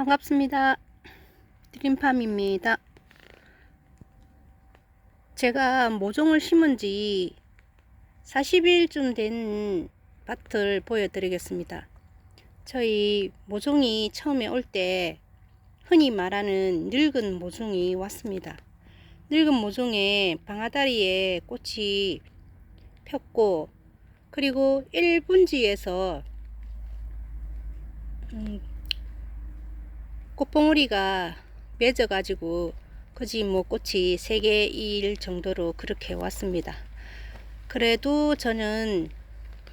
반갑습니다. 드림팜입니다. 제가 모종을 심은 지 40일쯤 된 밭을 보여드리겠습니다. 저희 모종이 처음에 올 때 흔히 말하는 늙은 모종이 왔습니다. 늙은 모종에 방아다리에 꽃이 폈고 그리고 1분지에서 음, 꽃봉오리가 맺어가지고 거지 뭐 꽃이 3개 일 정도로 그렇게 왔습니다. 그래도 저는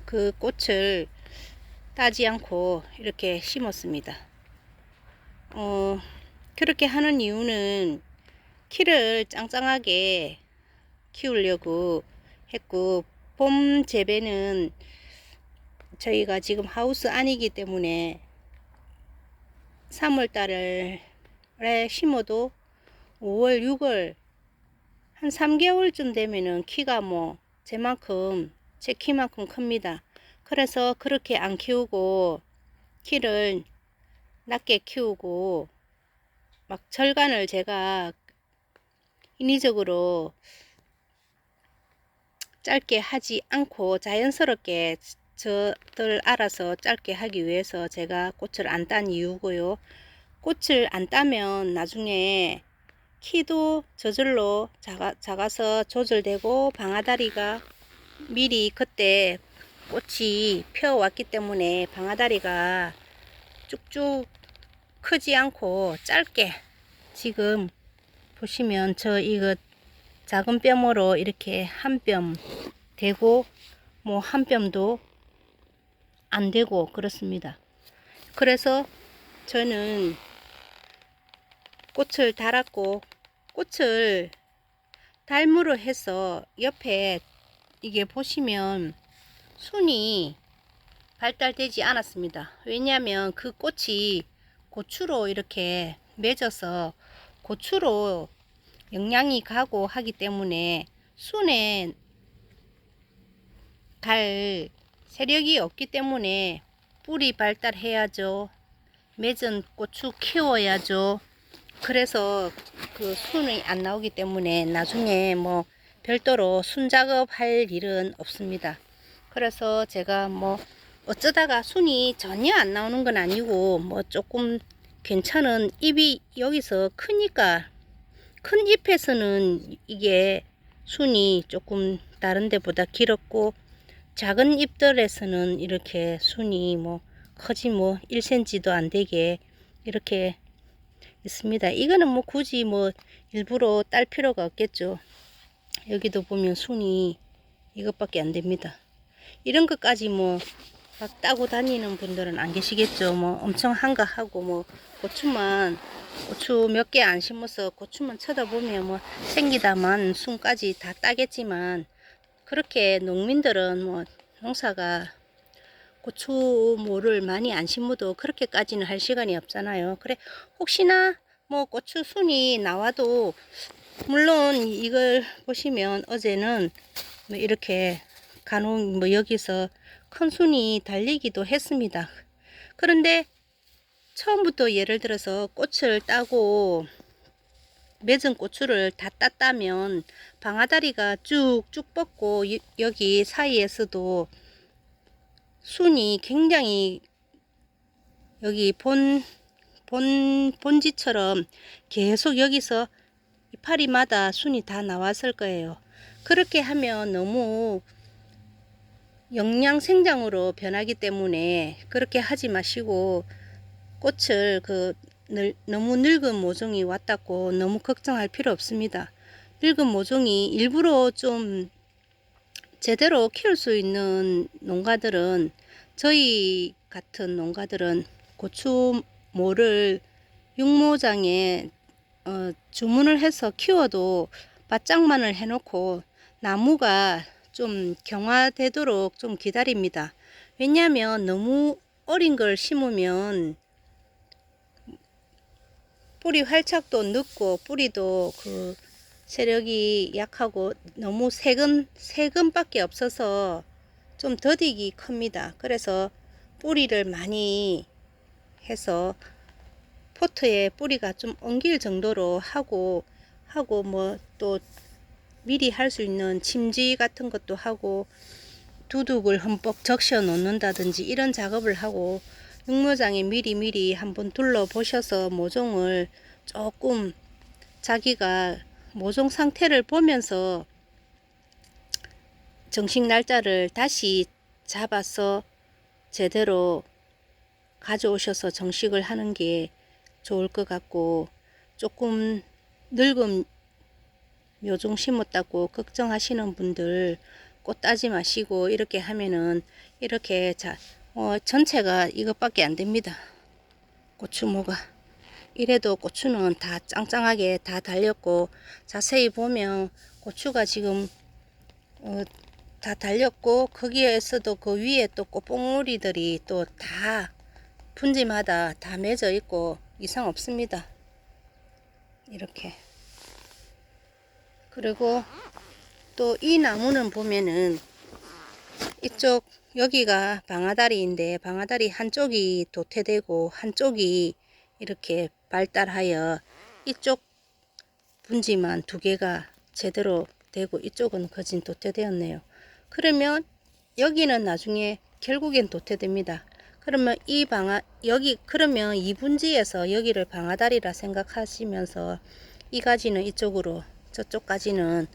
그 꽃을 따지 않고 이렇게 심었습니다. 어, 그렇게 하는 이유는 키를 짱짱하게 키우려고 했고 봄 재배는 저희가 지금 하우스 안이기 때문에 3월 달에 심어도 5월, 6월 한 3개월쯤 되면은 키가 뭐 제만큼 제 키만큼 큽니다. 그래서 그렇게 안 키우고 키를 낮게 키우고 막 절간을 제가 인위적으로 짧게 하지 않고 자연스럽게 저들 알아서 짧게 하기 위해서 제가 꽃을 안 딴 이유고요. 꽃을 안 따면 나중에 키도 저절로 작아, 작아서 조절되고 방아다리가 미리 그때 꽃이 펴왔기 때문에 방아다리가 쭉쭉 크지 않고 짧게 지금 보시면 저 이거 작은 뼘으로 이렇게 한 뼘 되고 뭐 한 뼘도 안 되고 그렇습니다. 그래서 저는 꽃을 달았고 꽃을 달무로 해서 옆에 이게 보시면 순이 발달되지 않았습니다. 왜냐하면 그 꽃이 고추로 이렇게 맺어서 고추로 영양이 가고 하기 때문에 순에 갈 세력이 없기 때문에 뿌리 발달해야죠. 맺은 고추 키워야죠. 그래서 그 순이 안 나오기 때문에 나중에 뭐 별도로 순 작업할 일은 없습니다. 그래서 제가 뭐 어쩌다가 순이 전혀 안 나오는 건 아니고 뭐 조금 괜찮은 잎이 여기서 크니까 큰 잎에서는 이게 순이 조금 다른 데보다 길었고 작은 잎들에서는 이렇게 순이 뭐 커지 뭐 1cm도 안 되게 이렇게 있습니다. 이거는 뭐 굳이 뭐 일부러 딸 필요가 없겠죠. 여기도 보면 순이 이것밖에 안 됩니다. 이런 것까지 뭐 막 따고 다니는 분들은 안 계시겠죠. 뭐 엄청 한가하고 뭐 고추만 고추 몇 개 안 심어서 고추만 쳐다보면 뭐 생기다만 순까지 다 따겠지만 그렇게 농민들은 뭐 농사가 고추모를 많이 안 심어도 그렇게까지는 할 시간이 없잖아요. 그래 혹시나 뭐 고추 순이 나와도 물론 이걸 보시면 어제는 뭐 이렇게 간혹 뭐 여기서 큰 순이 달리기도 했습니다. 그런데 처음부터 예를 들어서 꽃을 따고 맺은 고추를 다 땄다면 방아다리가 쭉쭉 뻗고 이- 여기 사이에서도 순이 굉장히 여기 본, 본, 본지처럼 계속 여기서 이파리마다 순이 다 나왔을 거예요. 그렇게 하면 너무 영양 생장으로 변하기 때문에 그렇게 하지 마시고 꽃을 그 늘, 너무 늙은 모종이 왔다고 너무 걱정할 필요 없습니다. 늙은 모종이 일부러 좀 제대로 키울 수 있는 농가들은 저희 같은 농가들은 고추모를 육모장에 어, 주문을 해서 키워도 바짝만을 해놓고 나무가 좀 경화되도록 좀 기다립니다. 왜냐하면 너무 어린 걸 심으면 뿌리 활착도 늦고 뿌리도 그 세력이 약하고 너무 세근 세근밖에 없어서 좀 더디기 큽니다. 그래서 뿌리를 많이 해서 포트에 뿌리가 좀 엉길 정도로 하고 하고 뭐 또 미리 할 수 있는 침지 같은 것도 하고 두둑을 흠뻑 적셔 놓는다든지 이런 작업을 하고 육묘장에 미리미리 한번 둘러보셔서 모종을 조금 자기가 모종 상태를 보면서 정식 날짜를 다시 잡아서 제대로 가져오셔서 정식을 하는 게 좋을 것 같고 조금 늙은 묘종 심었다고 걱정하시는 분들 꽃 따지 마시고 이렇게 하면은 이렇게 자 어, 전체가 이것밖에 안 됩니다. 고추모가 이래도 고추는 다 짱짱하게 다 달렸고 자세히 보면 고추가 지금 어, 다 달렸고 거기에서도 그 위에 또 꽃봉오리들이 또 다 분지마다 다 맺어 있고 이상 없습니다. 이렇게 그리고 또 이 나무는 보면은 이쪽 여기가 방아다리인데 방아다리 한쪽이 도태되고 한쪽이 이렇게 발달하여 이쪽 분지만 두 개가 제대로 되고 이쪽은 거진 도태되었네요. 그러면 여기는 나중에 결국엔 도태됩니다. 그러면 이 방아 여기 그러면 이 분지에서 여기를 방아다리라 생각하시면서 이 가지는 이쪽으로 저쪽 가지는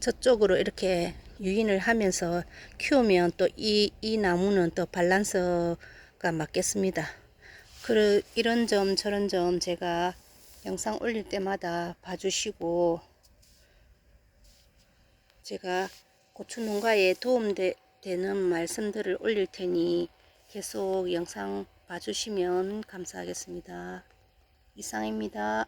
저쪽으로 이렇게 유인을 하면서 키우면 또 이 이 나무는 또 밸런스가 맞겠습니다. 그 이런 점 저런 점 제가 영상 올릴 때마다 봐주시고 제가 고추 농가에 도움되는 말씀들을 올릴 테니 계속 영상 봐주시면 감사하겠습니다. 이상입니다.